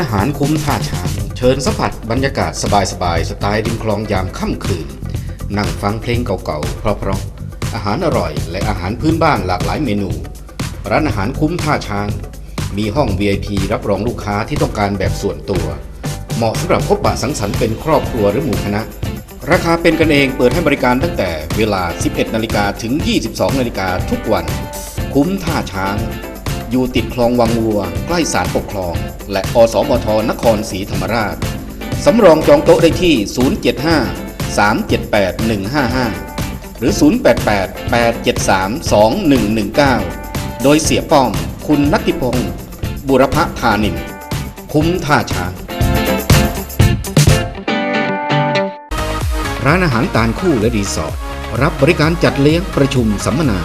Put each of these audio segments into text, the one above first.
านอาหารคุ้มท่าช้าง เชิญสัมผัสบรรยากาศสบายๆสไตล์ริมคลองยามค่ำคืน นั่งฟังเพลงเก่าๆเพราะๆอาหารอร่อย และอาหารพื้นบ้านหลากหลายเมนู ร้านอาหารคุ้มท่าช้าง มีห้อง VIP รับรองลูกค้าที่ต้องการแบบส่วนตัว เหมาะสำหรับพบปะสังสรรค์เป็นครอบครัวหรือหมู่คณะ ราคาเป็นกันเองเปิดให้บริการตั้งแต่เวลา 11 นาฬิกาถึง 22 นาฬิกาทุกวัน คุ้มท่าช้าง อยู่ติดคลองวังวัว ใกล้ศาลปกครอง และอสมทนครศรีธรรมราช สำรองจองโต๊ะได้ที่ 075 378 155 หรือ 088 873 2119 โดยเสียป้อม คุณนัตติพงศ์บุรพธานิน คุ้มท่าช้างร้านอาหารตาลคู่และรีสอร์ทรับบริการจัดเลี้ยงประชุมสัมมนา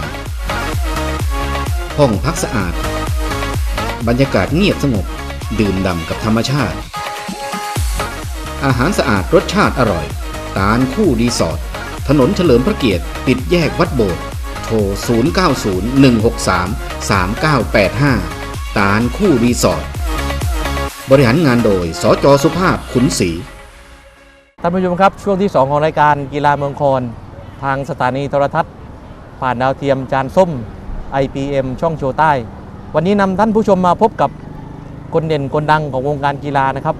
ห้องพักสะอาด บรรยากาศเงียบสงบ ดื่มด่ำกับธรรมชาติ อาหารสะอาดรสชาติอร่อย ตาลคู่รีสอร์ทถนนเฉลิมพระเกียรติ ติดแยกวัดโบสถ์โทร 0901633985 ตาลคู่รีสอร์ทบริหารงานโดย สจสุภาพขุนศรีท่านผู้ชมครับ ช่วงที่ 2 ของรายการกีฬาเมืองคอนทางสถานีโทรทัศน์ ผ่านดาวเทียมจานส้ม IPM ช่องโชว์ใต้ วันนี้นำท่านผู้ชมมาพบกับคนเด่นคนดังของวงการกีฬานะครับ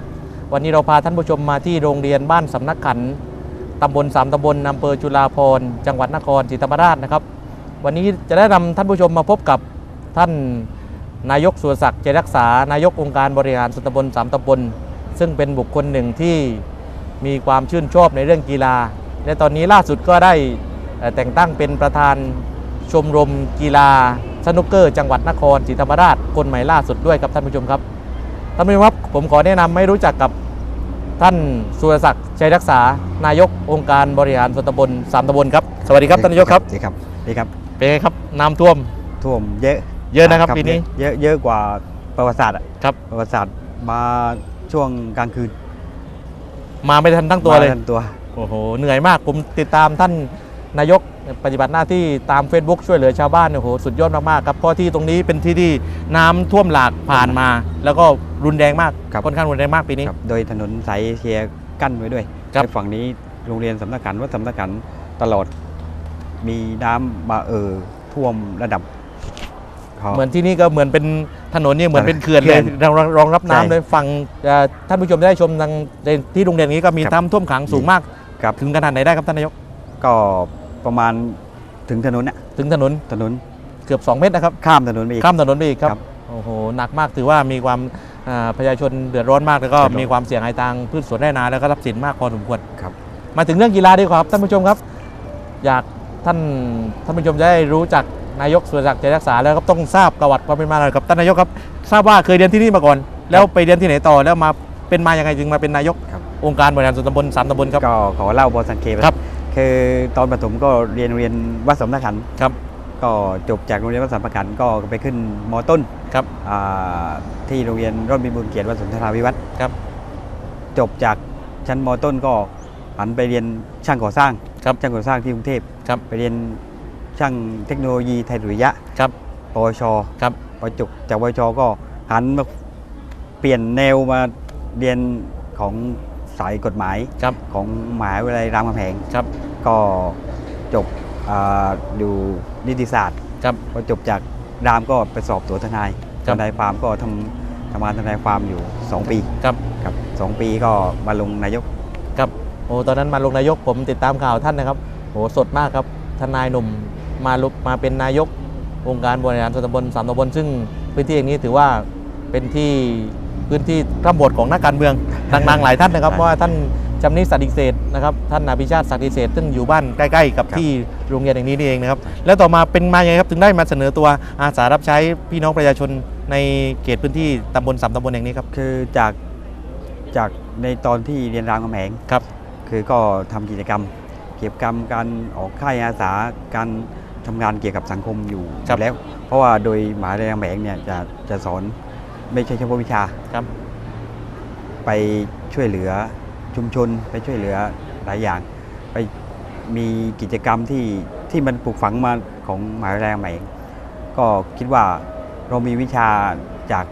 วันนี้เราพาท่านผู้ชมมาที่โรงเรียนบ้านสำนักขันตำบลสามตำบลอำเภอจุฬาภรจังหวัดนครศรีธรรมราชนะครับ วันนี้จะได้นำท่านผู้ชมมาพบกับท่านนายกสุรศักดิ์ใจรักษานายกองค์การบริหารส่วนตำบลสามตำบล ซึ่งเป็นบุคคลหนึ่งที่มีความชื่นชอบในเรื่องกีฬา และตอนนี้ล่าสุดก็ได้แต่งตั้งเป็นประธานชมรมกีฬา สนุกเกอร์จังหวัดนครศรีธรรมราชคนใหม่ล่าสุดด้วยครับท่านผู้ชมครับท่านผู้ชมครับผมขอแนะนำให้รู้จักกับท่านสุรศักดิ์ชัยรักษานายกองค์การบริหารส่วนตำบลสามตำบลครับสวัสดีครับท่านนายกครับดีครับดีครับเป็นไงครับน้ำท่วมท่วมเยอะเยอะนะครับปีนี้เยอะเยอะกว่าประวัติศาสตร์อะครับประวัติศาสตร์มาช่วงกลางคืน มาไม่ทันตั้งตัวเลยมาทันตัวโอ้โหเหนื่อยมากผมติดตามท่าน นายกปฏิบัติหน้าที่ตาม Facebook ช่วยเหลือชาวบ้านเนี่ยโอ้โหสุดยอดมากๆครับเพราะที่ตรงนี้เป็นที่ที่น้ำท่วมหลากผ่านมา แล้วก็รุนแรงมากครับค่อนข้างรุนแรงมากปีนี้ครับโดยถนนสายเอเชียกั้นไว้ด้วยครับในฝั่งนี้โรงเรียนสำนักขันวัดสำนักขันตลอดมีน้ำมาเอ่อท่วมระดับเหมือนที่นี่ก็เหมือนเป็นถนนเนี่ยเหมือนเป็นเขื่อนเขื่เลอยนรองรองรับน้ำใช่เลยฝั่งเอ่อท่านผู้ชมได้ชมทางในที่โรงเรียนนี้ก็มีครับน้ำท่วมขังสูงมากครับถึงขนาดไหนได้ครับท่านนายก ก็ประมาณถึงถนนน่ะถึงถนนถนนเกือบ 2 เมตรนะครับ ข้ามถนนไปอีก ข้ามถนนไปอีกครับครับโอ้โห หนักมากถือว่ามีความอ่าประชาชนเดือดร้อนมาก แล้วก็ครับมีความเสี่ยงหายทางพืชสวนไร่นาแล้วก็ทรัพย์สินมากพอสมควร ครับ มาถึงเรื่องกีฬาดีกว่าครับท่านผู้ชมครับ อยากท่านท่านผู้ชมจะได้รู้จักนายกสุรศักดิ์ใจรักษาแล้วก็ต้องทราบประวัติความเป็นมาหน่อยครับท่านนายกครับ ทราบว่าเคยเรียนที่นี่มาก่อน แล้วไปเรียนที่ไหนต่อแล้วมาเป็นมายังไงจึงมาเป็นนายกครับ องค์การบริหารส่วนตำบลสามตำบลครับ ก็ขอเล่าบอสังเกตครับ คือตอนประถมก็เรียนโรงเรียนวัดสำนักขันธ์ครับ ก็จบจากโรงเรียนวัดสัมประกันก็ไปขึ้นมต้นครับอ่าที่โรงเรียนร่มบินบุญเกียรติวัดสุนทราวิวัฒน์ครับ จบจากชั้นมต้นก็หันไปเรียนช่างก่อสร้างครับช่างก่อสร้างที่กรุงเทพครับไปเรียนช่างเทคโนโลยีไทยดุริยะครับปวชครับพอจบจากปวชก็หันมาเปลี่ยนแนวมาเรียนของสายกฎหมายครับของมหาวิทยาลัยรามคำแหงครับ ก็จบอ่าอยู่นิติศาสตร์ครับ พอจบจากรามก็ไปสอบตัวทนายครัทบนายความก็ทำทำงานทนายความอยู่ 2 ปีครับครับสองปีก็มาลงนายกครับโอ้ตอนนั้นมาลงนายกผมติดตามข่าวท่านนะครับโอ้สดมากครับทนายหนุ่มมาลุกมาเป็นนายกองค์การบริหารส่วนตำบลสามตำบลซึ่งพื้นที่อย่างนี้ถือว่าเป็นที่พื้นที่ร่ำบทของนักการเมืองดังๆหลายท่านนะครับใช่เพราะว่าท่าน จำนิสักดิเศษนะครับท่านอภิชาติศักดิเศษซึ่งอยู่บ้านใกล้ๆกับครับที่โรงเรียนแห่งนี้นี่เองนะครับแล้วต่อมาเป็นมายังไงครับถึงได้มาเสนอตัวอาสารับใช้พี่น้องประชาชนในเขตพื้นที่ตำบลสามตำบลแห่งนี้ครับคือจากจากในตอนที่เรียนรามคำแหงครับ คือก็ทำกิจกรรม เกี่ยวกับการการออกค่ายอาสาการทำงานเกี่ยวกับสังคมอยู่ครับแล้ว เพราะว่าโดยมหาวิทยาลัยรามคำแหงเนี่ยจะจะสอนไม่ใช่เฉพาะวิชาครับ ไปช่วยเหลือ ชุมชนไปช่วยเหลือหลายอย่าง ไปมีกิจกรรมที่ที่มันปลูกฝังมาของมหาวิทยาลัยใหม่ ก็คิดว่าเรามีวิชาจาก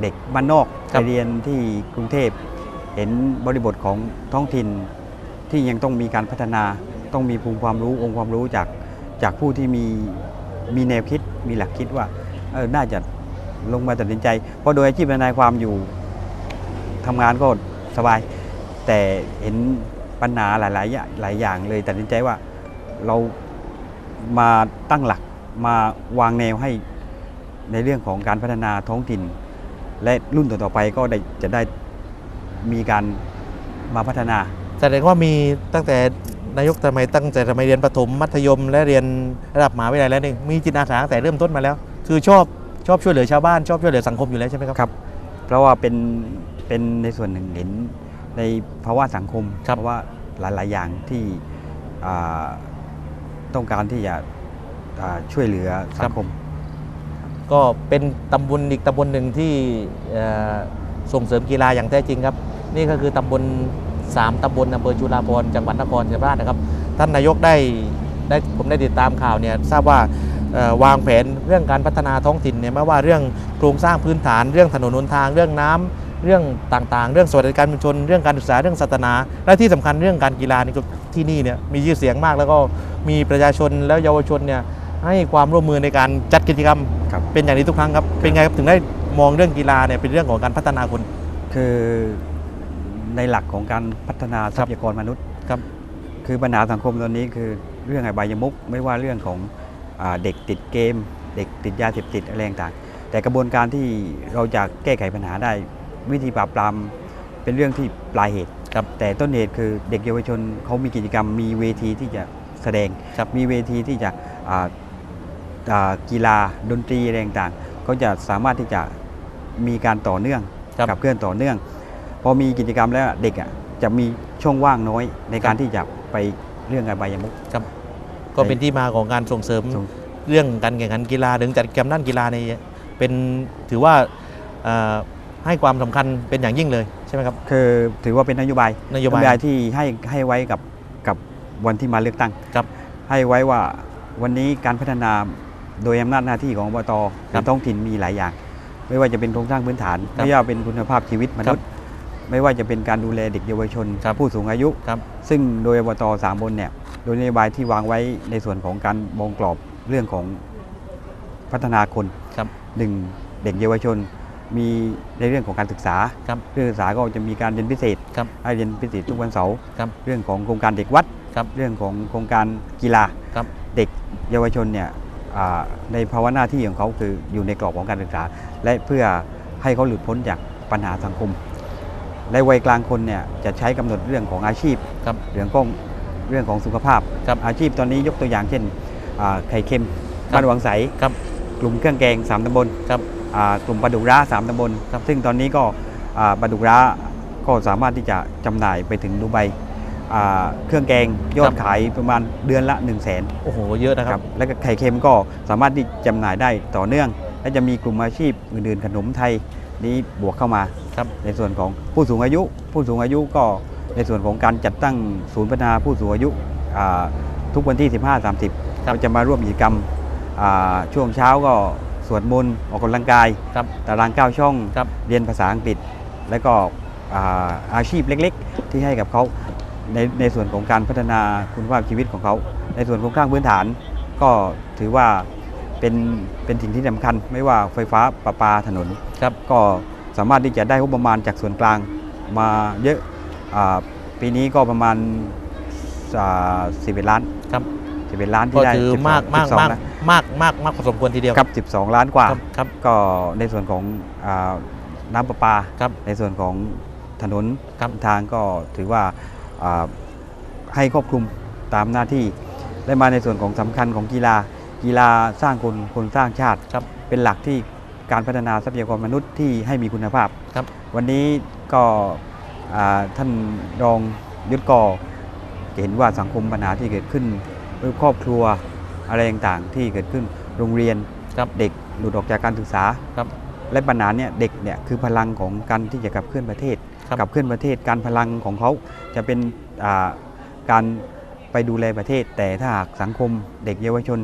เด็กบ้านนอกครัไปบเรียนที่กรุงเทพ เห็นบริบทของท้องถิ่นที่ยังต้องมีการพัฒนาต้องมีภูมิความรู้องค์ความรู้จากจากผู้ที่มีมีแนวคิดมีหลักคิดว่าเออน่าจะลงมาตัดสินใจ เพราะโดยอาชีพทนายความอยู่ทำงานก็สบาย แต่เห็นปัญหาหลายๆอย่างหลายอย่างเลยตัดสินใจว่าเรามาตั้งหลักมาวางแนวให้ในเรื่องของการพัฒนาท้องถิ่น และรุ่นต่อๆไปก็ได้จะได้มีการมาพัฒนา แสดงว่ามีตั้งแต่นายกสมัยตั้งแต่สมัยเรียนประถมมัธยม และเรียนระดับมหาวิทยาลัยแล้วนี่มีจิตอาสาตั้งแต่เริ่มต้นมาแล้ว คือชอบชอบช่วยเหลือชาวบ้านชอบช่วยเหลือสังคมอยู่แล้วใช่ไหมครับครับ เพราะว่าเป็นเป็นในส่วนหนึ่งเห็น ในภาวะสังคมครับเพราะว่าหลาย ๆ อย่างที่อ่าต้องการที่จะอ่าช่วยเหลือสังคม ก็เป็นตำบลอีกตำบลหนึ่งที่เอ่อส่งเสริมกีฬาอย่างแท้จริงครับ นี่ก็คือตำบลสามตำบลอำเภอจุฬาภรณ์จังหวัดนครศรีธรรมราชนะครับ ท่านนายกได้ได้ผมได้ติดตามข่าวเนี่ยทราบว่าเอ่อวางแผนเรื่องการพัฒนาท้องถิ่นเนี่ยไม่ว่าเรื่องโครงสร้างพื้นฐานเรื่องถนนหนทางเรื่องน้ำ เรื่องต่างๆ เรื่องสวัสดิการชุมชน เรื่องการศึกษาเรื่องศาสนา และที่สำคัญเรื่องการกีฬานี่ก็ที่นี่เนี่ยมีชื่อเสียงมาก แล้วก็มีประชาชนแล้วเยาวชนเนี่ยให้ความร่วมมือในการจัดกิจกรรมครับเป็นอย่างนี้ทุกครั้งครับเป็นไงครับถึงได้มองเรื่องกีฬาเนี่ยเป็นเรื่องของการพัฒนาคน คือในหลักของการพัฒนาทรัพยากรมนุษย์ครับคือปัญหาสังคมตอนนี้คือเรื่องอบายมุกไม่ว่าเรื่องของอาเด็กติดเกม เด็กติดยาเสพติดอะไรต่างๆแต่กระบวนการที่เราจะแก้ไขปัญหาได้ วิธีปราบปรามเป็นเรื่องที่ปลายเหตุ ครับแต่ต้นเหตุคือเด็กเยาวชนเขามีกิจกรรม มีเวทีที่จะแสดง ครับมีเวทีที่จะอ่าอ่ากีฬาดนตรีอะไรต่างๆเขาจะสามารถที่จะมีการต่อเนื่องครับกับเคลื่อนต่อเนื่อง พอมีกิจกรรมแล้วเด็กอะจะมีช่องว่างน้อยในการที่จะไปเรื่องอบายมุก ก็เป็นที่มาของการส่งเสริมส่ง เรื่องการแข่งขันกีฬาถึงจัดกิจกรรมด้านกีฬาในเป็นถือว่าเอ่อ ให้ความสำคัญเป็นอย่างยิ่งเลยใช่ไหมครับคือถือว่าเป็นนโยบายนโยบายที่ให้ให้ไว้กับกับวันที่มาเลือกตั้งครับให้ไว้ว่าวันนี้การพัฒนาโดยอำนาจหน้าที่ของอบตหครัรืบอท้องถิ่นมีหลายอย่าง ไม่ว่าจะเป็นโครงสร้างพื้นฐานครับไม่ว่าเป็นคุณภาพชีวิตมนุษย์ ไม่ว่าจะเป็นการดูแลเด็กเยาวชนครับผู้สูงอายุครับซึ่งโดยอบตสามบนเนี่ยโดยนโยบายที่วางไว้ในส่วนของการมองกรอบเรื่องของพัฒนาคนครับหนึ่งเด็กเยาวชน มีในเรื่องของการศึกษาครับเรื่องศึกษาก็จะมีการเรียนพิเศษครับให้เรียนพิเศษทุกวันเสาร์ครับเรื่องของโครงการเด็กวัดครับเรื่องของโครงการกีฬาครับเด็กเยาวชนเนี่ยอ่าในภาวะหน้าที่ของเขาคืออยู่ในกรอบของการศึกษา และเพื่อให้เขาหลุดพ้นจากปัญหาสังคม ในวัยกลางคนเนี่ยจะใช้กำหนดเรื่องของอาชีพครับเรื่องของเรื่องของสุขภาพครับอาชีพตอนนี้ยกตัวอย่างเช่นอ่าไข่เค็มครับบ้านวังใสครับกลุ่มเครื่องแกงสามตำบลครับอ่า กลุ่มปลาดุกร้าสามตำบลครับซึ่งตอนนี้ก็อ่าปลาดุกร้าก็สามารถที่จะจำหน่ายไปถึงดูไบอ่าเครื่องแกงยอดขายประมาณเดือนละ1 0 0 0 0แสนโอ้โหเยอะนะคครัรับบแล้วก็ไข่เค็มก็สามารถที่จำหน่ายได้ต่อเนื่อง และจะมีกลุ่มอาชีพอื่นๆขนมไทยนี้บวกเข้ามาครับในส่วนของผู้สูงอายุ ผู้สูงอายุก็ในส่วนของการจัดตั้งศูนย์พัฒนาผู้สูงอายุอ่าทุกวันที่ 15-30ครับเราจะมาร่วมกิจกรรมอ่าช่วงเช้าก็ สวดมนต์ออกกำลังกายครับตารางเก้าช่องครับ เรียนภาษาอังกฤษ และก็อ่าอาชีพเล็กๆ ที่ให้กับเขาในในส่วนของการพัฒนาคุณภาพชีวิตของเขา ในส่วนของข้างพื้นฐาน ก็ถือว่าเป็นเป็นสิ่งที่สำคัญ ไม่ว่าไฟฟ้าประปาถนน ครับ ก็สามารถที่จะได้งบประมาณจากส่วนกลางมาเยอะอาปีนี้ก็ประมาณสิบเอ็ดล้านครับสิบเอ็ดล้านก็ที่ได้ถือ12มากมาก12มากล้น มากมากมากพอสมควรทีเดียวครับ 12 ล้านกว่า ครับครับก็ในส่วนของอาน้ำประปา ครับ ในส่วนของถนนครับ ทางก็ถือว่าอ่าให้ครอบคลุมตามหน้าที่ และมาในส่วนของสำคัญของกีฬา กีฬาสร้างคนคนสร้างชาติ ครับ เป็นหลักที่การพัฒนาทรัพยากรมนุษย์ที่ให้มีคุณภาพ ครับ วันนี้ก็อ่าท่านรองยุทธกอเห็นว่าสังคมปัญหาที่เกิดขึ้นเรื่องครอบครัว อะไรต่างๆที่เกิดขึ้นโรงเรียนครับเด็กหลุดออกจากการศึกษาครับและปัญหาเนี่ยเด็กเนี่ยคือพลังของการที่จะขับเคลื่อนประเทศครับขับเคลื่อนประเทศ การพลังของเขาจะเป็นอ่าการไปดูแลประเทศ แต่ถ้าหากสังคมเด็กเยาวชน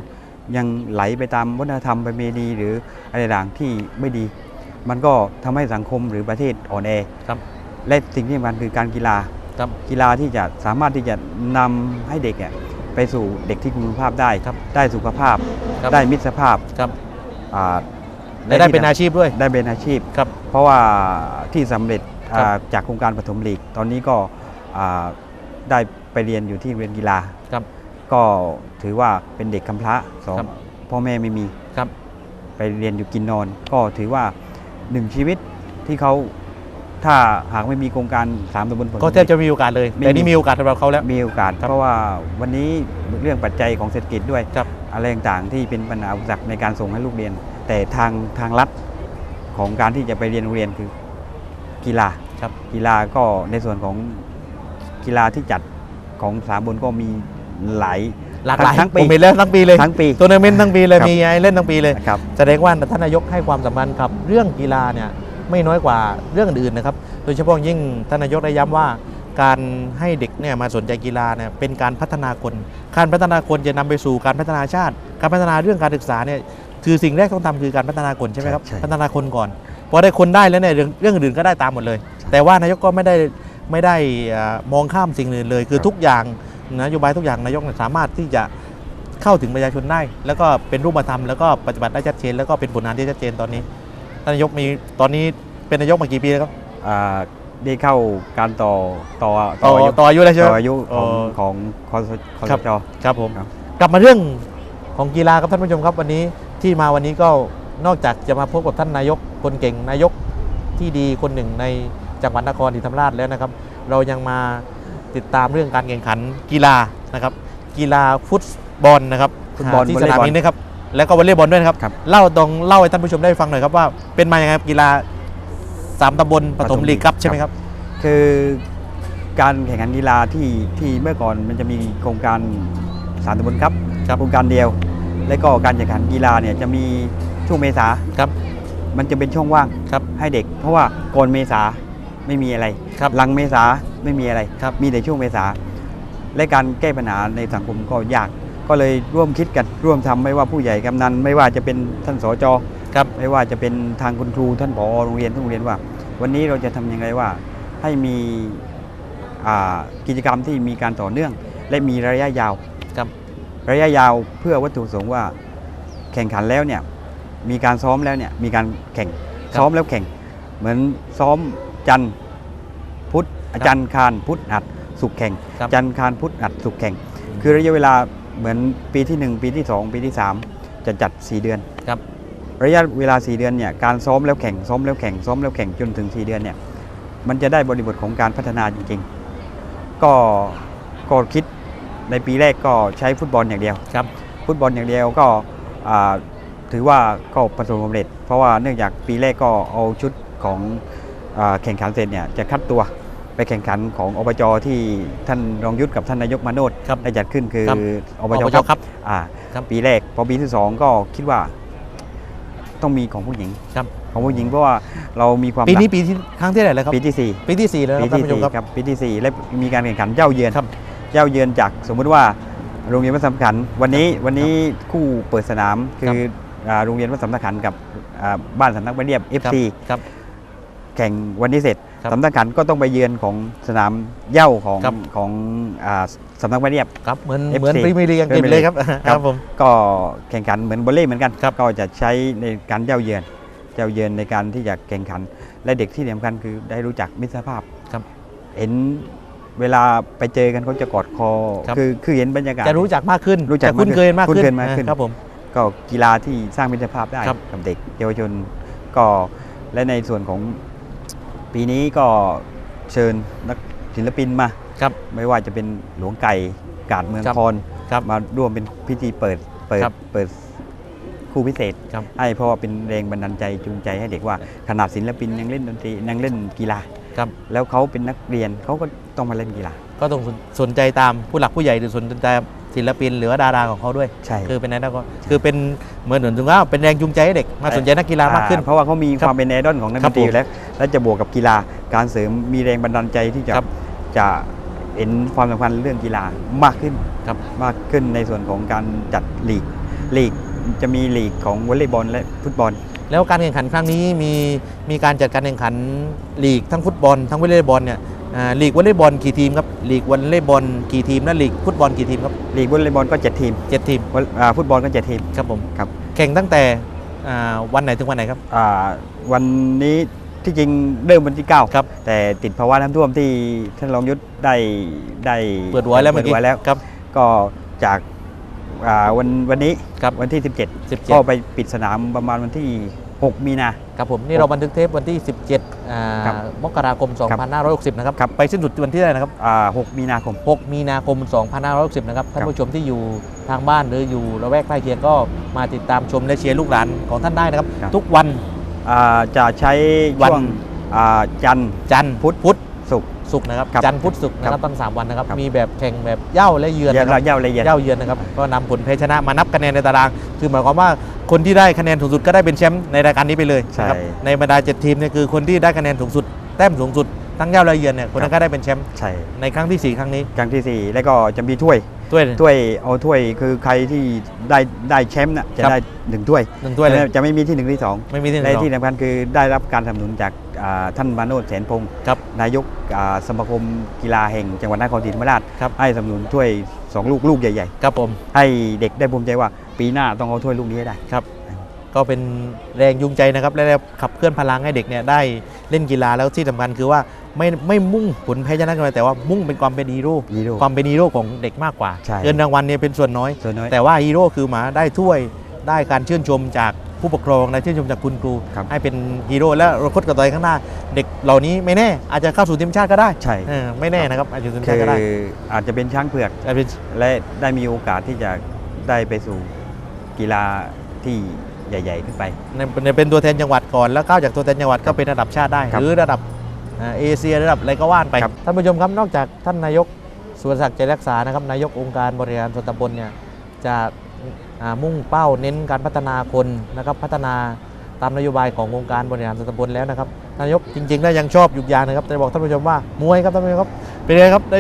ยังไหลไปตามวัฒนธรรมประเพณีหรืออะไรต่างๆที่ไม่ดี มันก็ทำให้สังคมหรือประเทศอ่อนแอ ครับและสิ่งที่สำคัญคือการกีฬา ครับกีฬาที่จะสามารถที่จะนำให้เด็กเนี่ย ไปสู่เด็กที่คุณภาพได้ครับได้สุขภาพ ครับ ได้มิตรภาพครับอ่าและได้เป็นอาชีพด้วยได้เป็นอาชีพ ครับ เพราะว่าที่สำเร็จครับ อ่าจากโครงการปฐมลีก ตอนนี้ก็อ่าได้ไปเรียนอยู่ที่เรียนกีฬา ครับ ก็ถือว่าเป็นเด็กกำพร้าสองครับ พ่อแม่ไม่มีครับ ไปเรียนอยู่กินนอน ก็ถือว่าหนึ่งชีวิตที่เขา ถ้าหากไม่มีโครงการสามตำบลผลก็แทบจะมีโอกาสเลยไม่แต่นี่มีมีโอกาสสำหรับเขาแล้วมีโอกาสครับเพราะว่าวันนี้เรื่องปัจจัยของเศรษฐกิจด้วยครับอะไรต่างๆที่เป็นปัญหาอุปสรรคในการส่งให้ลูกเรียน แต่ทางทางรัฐของการที่จะไปเรียนโรงเรียนคือกีฬาครับกีฬาก็ในส่วนของกีฬาที่จัดของสามบนก็มีหลายหลากหลายทั้งปีผมเห็นแล้วทั้งปีเลยทั้งปีตัวนาเมนต์ทั้งปีเลยครับมีไอ้เล่นทั้งปีเลยนะครับแสดงว่าท่านนายกให้ความสำคัญกับเรื่องกีฬาเนี่ย ไม่น้อยกว่าเรื่องอื่นนะครับ โดยเฉพาะยิ่งท่านนายกได้ย้ำว่า การให้เด็กเนี่ยมาสนใจกีฬาเนี่ยเป็นการพัฒนาคน การพัฒนาคนจะนำไปสู่การพัฒนาชาติ การพัฒนาเรื่องการศึกษาเนี่ยคือสิ่งแรกต้องทำคือการพัฒนาคนใช่ไหมครับใช่ใช่พัฒนาคนก่อนพอได้คนได้แล้วเนี่ยเรื่องเรื่องอื่นก็ได้ตามหมดเลย แต่ว่านายกก็ไม่ได้ไม่ได้เอ่อมองข้ามสิ่งอื่นเลย คือครับทุกอย่างนโยบายทุกอย่างนายกเนี่ยสามารถที่จะเข้าถึงประชาชนได้ แล้วก็เป็นรูปธรรมแล้วก็ปฏิบัติได้ชัดเจนแล้วก็เป็นผลงานที่ชัดเจนตอนนี้ ท่านนายกมีตอนนี้เป็นนายกมากี่ปีแล้วครับอ่าได้เข้าการต่อต่อต่ออายุต่ออายุแล้วใช่ไหมต่ออายุของอ๋อของคอสคอครัสบชครับผมครับกลับมาเรื่องของกีฬาครับท่านผู้ชมครับวันนี้ที่มาวันนี้ก็นอกจากจะมาพบกับท่านนายกคนเก่งนายกที่ดีคนหนึ่งในจังหวัดนครศรีธรรมราชแล้วนะครับ เรายังมาติดตามเรื่องการแข่งขันกีฬานะครับ กีฬาฟุตบอลนะครับฟุตบอลที่วอลสเลย์นามบอลนี้นะครับ แล้วก็วอลเลย์บอลด้วยนะครับ ครับเล่าตรงเล่าให้ท่านผู้ชมได้ฟังหน่อยครับว่าเป็นมาอย่างไรครับกีฬาสามตำบลปฐมลีกครับใช่ไหมครับ คือการแข่งขันกีฬาที่ที่เมื่อก่อนมันจะมีโครงการสารตำบลครับครับ โครงการเดียว และก็การแข่งขันกีฬาเนี่ยจะมีช่วงเมษา ครับ มันจะเป็นช่องว่างครับให้เด็ก เพราะว่าก่อนเมษาไม่มีอะไร ครับหลังเมษาไม่มีอะไร ครับ มีแต่ช่วงเมษา และการแก้ปัญหาในสังคมก็ยาก ก็เลยร่วมคิดกันร่วมทำไม่ว่าผู้ใหญ่กำนันไม่ว่าจะเป็นท่านสจครับไม่ว่าจะเป็นทางคุณครูท่านผอโรงเรียนทุกโรงเรียนว่า วันนี้เราจะทำยังไงว่าให้มีอ่ากิจกรรมที่มีการต่อเนื่อง และมีระยะยาวครับระยะยาวเพื่อวัตถุประสงค์ว่าแข่งขันแล้วเนี่ยมีการซ้อมแล้วเนี่ยมีการแข่งครับซ้อมแล้วแข่ง เหมือนซ้อมจันทร์พุธอาจารย์คารพุธหัดสุกร์แข่งครับจันทร์คารพุธหัดสุกร์แข่ง คือระยะเวลา เหมือนปีที่ 1 ปีที่ 2 ปีที่ 3 จะจัด 4 เดือนครับระยะเวลา 4 เดือนเนี่ยการซ้อมแล้วแข่งซ้อมแล้วแข่งซ้อมแล้วแข่งจนถึง 4 เดือนเนี่ยมันจะได้บริบทของการพัฒนาจริง ๆ ก็ก็คิดในปีแรกก็ใช้ฟุตบอลอย่างเดียวครับฟุตบอลอย่างเดียวก็อ่าถือว่าก็ประสบความสำเร็จ เพราะว่าเนื่องจากปีแรกก็เอาชุดของอาแข่งขันเสร็จเนี่ยจะคัดตัว ไปแข่งขันของอบจที่ท่านรองยุทธกับท่านนายกมาโนดครับได้จัดขึ้นคือครับอบจอบจครับครับอ่าครับ ปีแรกพอปีที่สองก็คิดว่า ต้องมีของผู้หญิงครับ ของผู้หญิงเพราะว่าเรามีความปีนี้ปีที่ครั้งที่เท่าไหร่แล้วครับ ปีที่สี่ ปีที่สี่แล้วคปีรับท่านที่ผู้ชมสี่ครับ ครับปีที่สี่และมีการแข่งขันเย้าเยือนครับเย้าเยือนจากสมมุติว่าโรงเรียนวัดสำคัญวันนี้วันนี้คู่เปิดสนามคืออ่าโรงเรียนวัดสำคัญกับอ่าบ้านสำนักบัณฑิต FC ครับ แข่งวันนี้เสร็จครับ สำนักขันก็ต้องไปเยือนของสนามเหย้าของครับ ของอ่าสำนักบัณฑิตครับเหมือน FC เหมือนพรีเมียร์ลีกอังกฤษเลยครับครับผม ก็แข่งขันเหมือนบอลเล่เหมือนกัน ครับ ก็จะใช้ในการเย้าเยือนเย้าเยือนในการที่จะแข่งขัน และเด็กที่สำคัญคือได้รู้จักมิตรภาพ ครับ เห็นเวลาไปเจอกันเขาจะกอดคอครับ คือคือเห็นบรรยากาศ จะรู้จักมากขึ้นรู้จักจะคุ้นมากขึ้นเคยมากคุ้นขึ้นเคยมากขึ้น ครับผม ก็กีฬาที่สร้างมิตรภาพได้ครับกับเด็กเยาวชนก็และในส่วนของ ปีนี้ก็เชิญนักศิลปินมาครับไม่ว่าจะเป็นหลวงไก่กาดเมืองครับคอนครับมาร่วมเป็นพิธีเปิดเปิดครับเปิดคู่พิเศษครับให้เพราะว่าเป็นแรงบันดาลใจจูงใจให้เด็กว่าขนาดศิลปินยังเล่นดนตรียังเล่นกีฬาครับแล้วเขาเป็นนักเรียนเขาก็ต้องมาเล่นกีฬาก็ต้องสนสนใจตามผู้หลักผู้ใหญ่หรือสนใจ ศิลปินหรือว่าดาราของเขาด้วย ใช่ คือเป็นนั้นก็คือเป็นเหมือนเหมือนถึงว่าเป็นแรงจูงใจให้เด็กมาสนใจนักกีฬามากขึ้นอ่เพราะว่าเขามีครับความเป็นไอดอลของนักคดรับนตรีผมอยู่แล้ว และจะบวกกับกีฬาการเสริมมีแรงบันดาลใจที่จะครับจะเห็นความสำคัญเรื่องกีฬามากขึ้นครับมากขึ้นในส่วนของการจัดลีกลีกจะมีลีกของวอลเลย์บอลและฟุตบอล แล้วการแข่งขันครั้งนี้มีมีการจัดการแข่งขันลีกทั้งฟุตบอล ทั้งวอลเลย์บอลเนี่ยอ่า ลีกวอลเลย์บอลกี่ทีมครับลีกวอลเลย์บอลกี่ทีมและลีกฟุตบอลกี่ทีมครับลีกวอลเลย์บอลก็ 7 ทีมเจ็ดทีมวอลอ่าฟุตบอลก็ 7 ทีมครับผมครับแข่งตั้งแต่อ่าวันไหนถึงวันไหนครับอ่าวันนี้ที่จริงเริ่มวันที่9ครับแต่ติดภาวะน้ำท่วมที่ท่านรองยุทธได้ได้เปิดไว้แล้วเมื่อกี้ปิดไว้แล้วครับก็จากอ่าวันวันนี้ครับวันที่ 17 17ก็ไปปิดสนามประมาณวันที่ 6 มีนาครับผมนี่เราบันทึกเทปวันที่ 17อ่าครับ มกราคมครับ2560 นะครับครับไปสิ้นสุดวันที่เท่าไหร่นะครับอ่า6มีนาคม 6 มีนาคม 2560 นะครับท่านครับผู้ชมที่อยู่ทางบ้านหรืออยู่ละแวกใกล้เคียงก็มาติดตามชมและเชียร์ลูกหลานของท่านได้นะครับครับทุกวันอ่าจะใช้วันช่วงอ่าจันทร์จันทร์พุธพุธศุกร์ศุกร์นะครับครับจันทร์พุธศุกร์นะคครัรับบตั้งสามวันนะครับครับ มีแบบแข่งแบบเหย้าและเยือนเยานะครับเย่าละเอียดเหย้าเยือนนะครับ ก็นำผลแพ้ชนะมานับคะแนนในตาราง คือหมายความว่า คนที่ได้คะแนนสูงสุดก็ได้เป็นแชมป์ในรายการนี้ไปเลยนะครับใช่ ในบรรดาเจ็ดทีมเนี่ยคือคนที่ได้คะแนนสูงสุดแต้มสูงสุดทั้งเหย้าและเยือนเนี่ยคนนั้นก็ได้เป็นแชมป์ใช่ในครั้งที่สี่ครั้งนี้ครั้งที่4 แล้วก็จะมีถ้วยด้วย ถ้วยเอาถ้วยคือใครที่ได้ได้แชมป์น่ะจะครับ ได้หนึ่งถ้วยหนึ่งถ้วยเลยจะไม่มีที่หนึ่งที่สองไม่มีที่หในนึ่งที่สำคัญคือได้รับการสนับสนุนจากอ่าท่านมาโนดแสนพงศ์ครับ นายกอ่าสมาคมกีฬาแห่งจังหวัดนครศรีธรรมราชครับ ให้สนับสนุนถ้วยสองลูกลูกใหญ่ ครับผม ๆ ให้เด็กได้ภูมิใจว่า ปีหน้าต้องเอาถ้วยลูกนี้ให้ได้ ครับ ก็เป็นแรงจูงใจนะครับ และขับเคลื่อนพลังให้เด็กเนี่ยได้เล่นกีฬาแล้วที่สำคัญคือว่าไม่ไม่มุ่งผลแพ้ชนะกันไปแต่ว่ามุ่งเป็นความเป็นฮีโร่ฮีโร่ความเป็นฮีโร่ของเด็กมากกว่าใช่ เงินรางวัลเนี่ยเป็นส่วนน้อย ส่วนน้อย แต่ว่าฮีโร่คือหมาได้ถ้วยได้การชื่นชมจากผู้ปกครองได้ชื่นชมจากคุณครู ครับ ให้เป็นฮีโร่และอนาคตกับตัวเองข้างหน้า เด็กเหล่านี้ไม่แน่ อาจจะเข้าสู่ทีมชาติก็ได้ใช่เออไม่แน่นะครับอาจจะทีมคืชาติอก็ได้อาจจะเป็นช้างเผือก อาจจะเป็น และได้มีโอกาสที่จะได้ไปสู่ กีฬาที่ใหญ่ ๆ ขึ้นไปในเป็นตัวแทนจังหวัดก่อนแล้วก้าวจากตัวแทนจังหวัดก็เป็นระดับชาติได้ ครับหรือระดับอ่าเอเชียระดับอะไรก็ว่านไป ครับท่านผู้ชมครับนอกจากท่านนายกสุรศักดิ์ใจรักษานะครับนายกองค์การบริหารส่วนตำบลเนี่ยจะอ่ามุ่งเป้าเน้นการพัฒนาคนนะครับพัฒนาตามนโยบายขององค์การบริหารส่วนตำบลแล้วนะครับนายกจริงๆแล้วยังชอบอยู่อย่างหนะครับจะบอกท่านผู้ชมว่ามวยครับท่านผู้ชมครับเป็นไงครับได้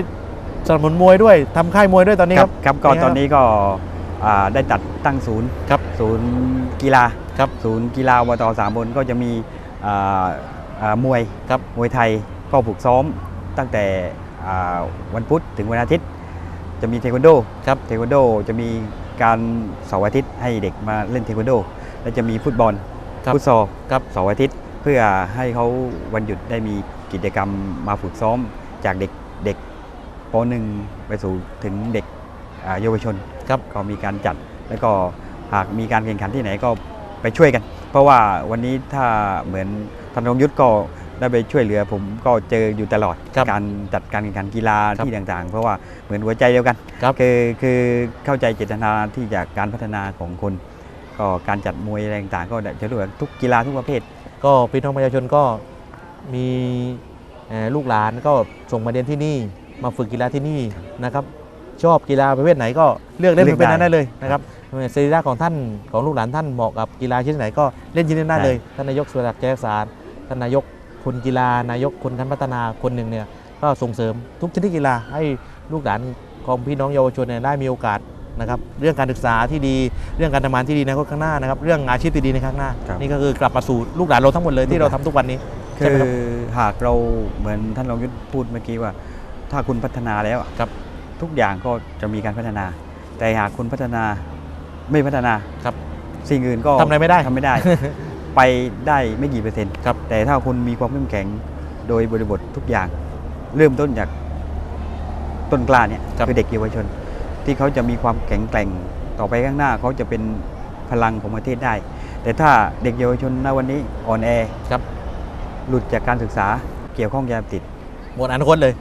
สนับสนุนมวยด้วยทำค่ายมวยด้วยตอนนี้คครัรับบครับก็เป็นไงตอนนี้ก็อ่า ได้จัดตั้งศูนย์ครับศูนย์กีฬาครับศูนย์กีฬาอบตสามบนก็จะมีอ่าอ่ามวยครับมวยไทยก็ฝึกซ้อมตั้งแต่อ่าวันพุธถึงวันอาทิตย์ จะมีเทควันโดครับเทควันโดจะมีการเสาร์อาทิตย์ให้เด็กมาเล่นเทควันโด และจะมีฟุตบอลครับฟุตซอลครับเสาร์อาทิตย์เพื่อให้เขาวันหยุดได้มีกิจกรรมมาฝึกซ้อมจากเด็กเด็กป .1 ไปสู่ถึงเด็กอ่าเยาวชน ครับก็มีการจัดแล้วก็หากมีการแข่งขันที่ไหนก็ไปช่วยกัน เพราะว่าวันนี้ถ้าเหมือนธนรงยุทธก็ได้ไปช่วยเหลือผมก็เจออยู่ตลอดครับการจัดการแข่งขันกีฬาครับที่ต่างๆ เพราะว่าเหมือนหัวใจเดียวกันครับคือคือเข้าใจเจตนาที่จะการพัฒนาของคน ก็การจัดมวยอะไรต่างๆ ก็จะรู้ว่าทุกกีฬาทุกประเภท ก็พี่น้องประชาชนก็มีเอ่อลูกหลานก็ส่งมาเรียนที่นี่ มาฝึกกีฬาที่นี่นะครับ ชอบกีฬาประเภทไหนก็เลือกเล่นเลือกประเภทนั้นได้ได้เลยนะครับสรีระของท่านของลูกหลานท่านเหมาะกับกีฬาชนิดไหนก็เล่นชนิดนั้นได้เลย ท่านนายกสุรศักดิ์แจ้งสารท่านนายกคนกีฬานายกคนการพัฒนาคนหนึ่งเนี่ยก็ส่งเสริมทุกชนิดกีฬาให้ลูกหลานของพี่น้องเยาวชนเนี่ยได้มีโอกาสนะครับเรื่องการศึกษาที่ดีเรื่องการทำงานที่ดีในอนาคตข้างหน้านะครับเรื่องอาชีพที่ดีในข้างหน้าครับนี่ก็คือกลับมาสู่ลูกหลานเราทั้งหมดเลยที่เราทำทุกวันนี้คืใช่ไหมอครับหากเราเหมือนท่านรองยุทธพูดเมื่อกี้ว่า ถ้าคุณพัฒนาแล้วอะครับ ทุกอย่างก็จะมีการพัฒนา แต่หากคุณพัฒนาไม่พัฒนาครับ สิ่งอื่นก็ทำอะไรไม่ได้ทำไม่ได้ ไปได้ไม่กี่เปอร์เซ็นต์ครับแต่ถ้าคุณมีความเข้มแข็งโดยบริบททุกอย่าง เริ่มต้นจากต้นกล้าเนี่ยครับคือเด็กเยาวชน ที่เขาจะมีความแข็งแกร่งต่อไปข้างหน้าเขาจะเป็นพลังของประเทศได้ แต่ถ้าเด็กเยาวชนณวันนี้อ่อนแอครับหลุดจากการศึกษาเกี่ยวข้องยาเสพติดหมดอนาคตเลย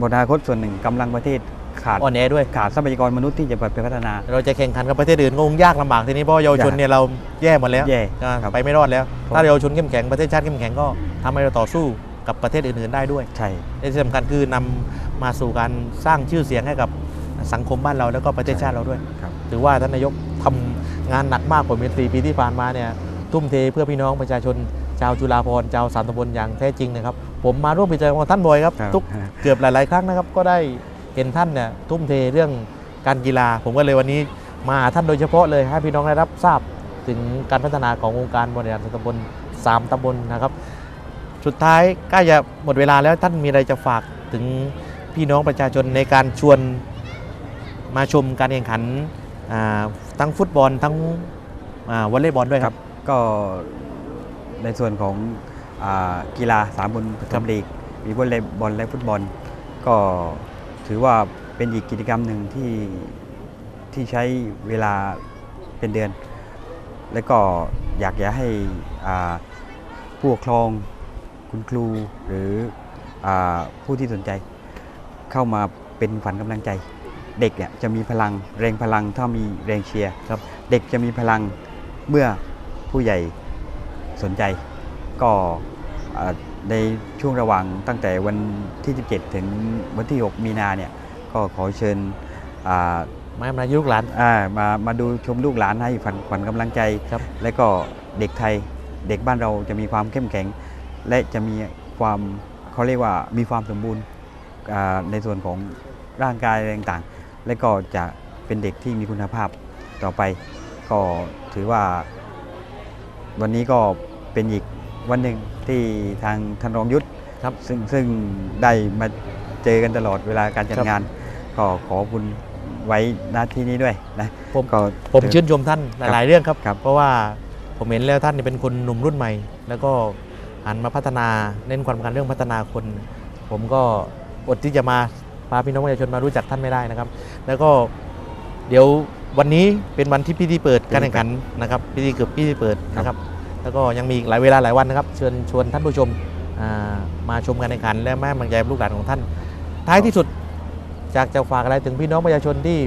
บทอนาคตส่วนหนึ่งกำลังประเทศ ขาดอ่อนแอด้วยขาดทรัพยากรมนุษย์ที่จะไปพัฒนา เราจะแข่งขันกับประเทศอื่นก็คงยากลำบากทีนี้เพราะเยาวชนเนี่ยเราแย่หมดแล้วแย่อ่าครับไปไม่รอดแล้วครับถ้าเยาวชนเข้มแข็งประเทศชาติเข้มแข็งก็ทำให้เราต่อสู้กับประเทศอื่นๆได้ด้วย ใช่และที่สำคัญคือนำมาสู่การสร้างชื่อเสียงให้กับสังคมบ้านเราแล้วก็ประเทศชาติเราด้วยครับถือว่าท่านนายกทำงานหนักมากกว่าเมื่อสี่ปีที่ผ่านมาเนี่ยทุ่มเทเพื่อพี่น้องประชาชนชาวจุฬาภรณ์ชาวสามตำบลอย่างแท้จริงนะครับ ผมมาร่วมกิจกรรมกับท่านบ่อยครับครับ ทุกเกือบหลาย ๆ ครั้งนะครับ ก็ได้ เห็นท่านเนี่ยทุ่มเทเรื่องการกีฬา ผมก็เลยวันนี้มาหาท่านโดยเฉพาะเลยให้พี่น้องได้รับทราบถึงการพัฒนาขององค์การบริหารส่วนตำบลสามตำบลนะครับ สุดท้ายใกล้จะหมดเวลาแล้วท่านมีอะไรจะฝากถึงพี่น้องประชาชนในการชวนมาชมการแข่งขันทั้งฟุตบอลทั้งวอลเลย์บอลด้วยครับ ก็ในส่วนของอกีฬาสามบนปฐมลีก มีวอลเลย์บอลและฟุตบอล ก็ ถือว่าเป็นอีกกิจกรรมหนึ่งที่ที่ใช้เวลาเป็นเดือน และก็อยากจะให้ผู้ปกครองคุณครูหรืออผู้ที่สนใจเข้ามาเป็นฝันกำลังใจ เด็กเนี่ยจะมีพลังแรงพลังถ้ามีแรงเชียร์ครับเด็กจะมีพลังเมื่อผู้ใหญ่สนใจก็อ่า ในช่วงระหว่างตั้งแต่วันที่ 17 ถึงวันที่ 6 มีนาเนี่ยก็ขอเชิญอ่าไม้มายุลูกหลานอ่ามามาดูชมลูกหลานให้ฝันขวัญกำลังใจครับและก็เด็กไทยเด็กบ้านเราจะมีความเข้มแข็ง และจะมีความเขาเรียกว่ามีความสมบูรณ์อ่าในส่วนของร่างกายอะไรต่างๆ และก็จะเป็นเด็กที่มีคุณภาพต่อไป ก็ถือว่า วันนี้ก็เป็นอีกวันหนึ่ง ที่ทางท่านรองยุทธครับซึ่งซึ่งได้มาเจอกันตลอดเวลาการจัดครับ งาน ก็ขอขอบคุณไว้หน้าที่นี้ด้วยนะผมก็ ผมชื่นชมท่านหลาย ๆ เรื่องครับ ครับ เพราะว่าผมเห็นแล้วท่านนี่เป็นคนหนุ่มรุ่นใหม่ แล้วก็หันมาพัฒนาเน้นความสำคัญเรื่องพัฒนาคน ผมก็อดที่จะมาพาพี่น้องประชาชนมารู้จักท่านไม่ได้นะครับ แล้วก็เดี๋ยววันนี้เป็นวันที่พิธีเปิดการแข่งขันนะครับพิธีเกือบพิธีเปิดนะครับ แล้วก็ยังมีอีกหลายเวลาหลายวันนะครับ เชิญชวนท่านผู้ชมอ่ามาชมการแข่งขัน และแม่กำลังใจลูกหลานของท่าน ท้ายที่สุดอยากจะฝากอะไรถึงพี่น้องประชาชนที่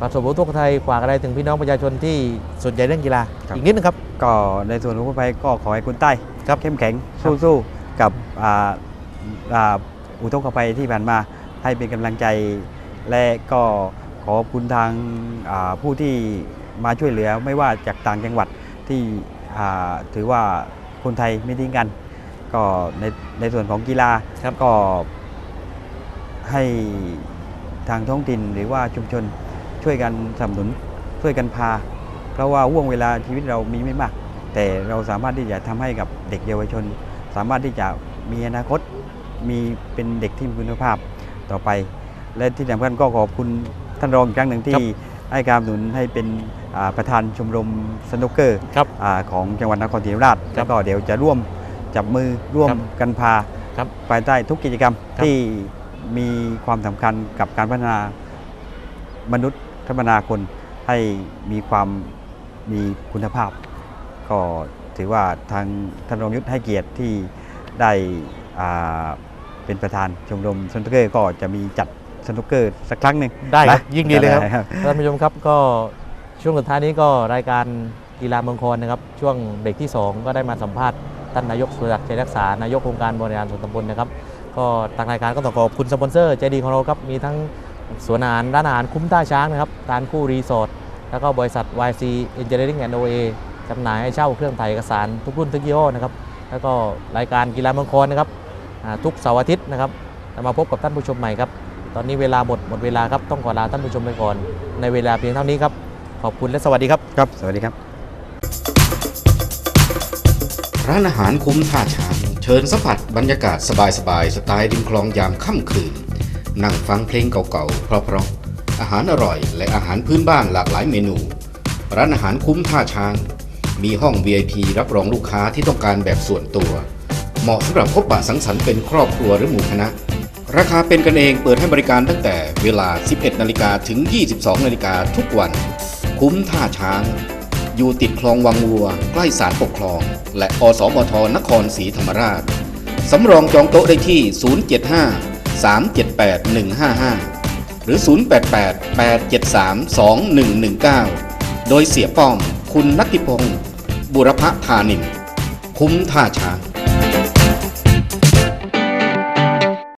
ประสบอุทกภัยฝากอะไรถึงพี่น้องประชาชนที่สนใจเรื่องกีฬาครับอีกนิดนึงครับ ก็ในส่วนของผู้ภัยก็ขอให้คุณใต้ครับเข้มแข็งครับสู้ๆกับอ่าอ่าอุทกภัยที่ผ่านมาให้เป็นกำลังใจ และก็ขอบคุณทางอ่าผู้ที่มาช่วยเหลือไม่ว่าจากต่างจังหวัดที่อ่า ถือว่าคนไทยไม่ทิ้งกัน ก็ในในส่วนของกีฬาครับก็ให้ทางท้องถิ่นหรือว่าชุมชนช่วยกันสนับสนุนช่วยกันพา เพราะว่าห่วงเวลาชีวิตเรามีไม่มาก แต่เราสามารถที่จะทำให้กับเด็กเยาวชน สามารถที่จะมีอนาคตมีเป็นเด็กที่มีคุณภาพต่อไป และที่สำคัญก็ขอบคุณท่านรองอีกครั้งหนึ่งครัที่บให้การสนับสนุนให้เป็นอ่า ประธานชมรมสนุกเกอร์ครับอ่าของจังหวัดนครศรีธรรมราชครับแล้วก็เดี๋ยวจะร่วมจับมือร่วมครับกันพาครับภายใต้ทุกกิจกรรมครับที่มีความสำคัญกับการพัฒนามนุษย์พัฒนาคนให้มีความมีคุณภาพ ก็ถือว่าทางท่านรองยุทธให้เกียรติที่ได้อ่าเป็นประธานชมรมสนุกเกอร์ก็จะมีจัดสนุกเกอร์สักครั้งหนึ่งได้ครับนะยิ่งดีเลยครับได้ครับท่านผู้ชมครับก็ ช่วงสุดท้ายนี้ก็รายการกีฬาเมืองคอนนะครับ ช่วงเบรกที่ 2 ก็ได้มาสัมภาษณ์ท่านนายกสุรักดิ์ใจรักษานายกองค์การบริหารส่วนตำบลนะครับ ก็ทางรายการก็ต้องขอบคุณสปอนเซอร์ใจดีของเราครับ มีทั้งสวนอาหารร้านอาหารคุ้มท่าช้างนะครับทานคู่รีสอร์ทแล้วก็บริษัท YC Engineering and OA จำหน่ายให้เช่าเครื่องถ่ายเอกสารทุกรุ่นทุกยี่ห้อนะครับ แล้วก็รายการกีฬาเมืองคอนนะครับทุกเสาร์อาทิตย์นะครับจะมาพบกับท่านผู้ชมใหม่ครับ ตอนนี้เวลาหมดหมดเวลาครับต้องขอลาท่านผู้ชมไปก่อนในเวลาเพียงเท่านี้ครับ ขอบคุณและสวัสดีครับ ครับ สวัสดีครับ ร้านอาหารคุ้มท่าช้างเชิญสัมผัสบรรยากาศสบายๆสไตล์ริมคลองยามค่ำคืน นั่งฟังเพลงเก่าๆเพราะๆอาหารอร่อย และอาหารพื้นบ้านหลากหลายเมนู ร้านอาหารคุ้มท่าช้าง มีห้อง VIP รับรองลูกค้าที่ต้องการแบบส่วนตัว เหมาะสำหรับพบปะสังสรรค์เป็นครอบครัวหรือหมู่คณะราคาเป็นกันเองเปิดให้บริการตั้งแต่เวลา 11 นาฬิกาถึง 22 นาฬิกาทุกวัน คุ้มท่าช้าง อยู่ติดคลองวังวัว ใกล้ศาลปกครอง และอสมทนครศรีธรรมราช สำรองจองโต๊ะได้ที่ 075 378 155 หรือ 088 873 2119 โดยเสียป้อม คุณนัตติพงศ์บุรพธานิน คุ้มท่าช้าง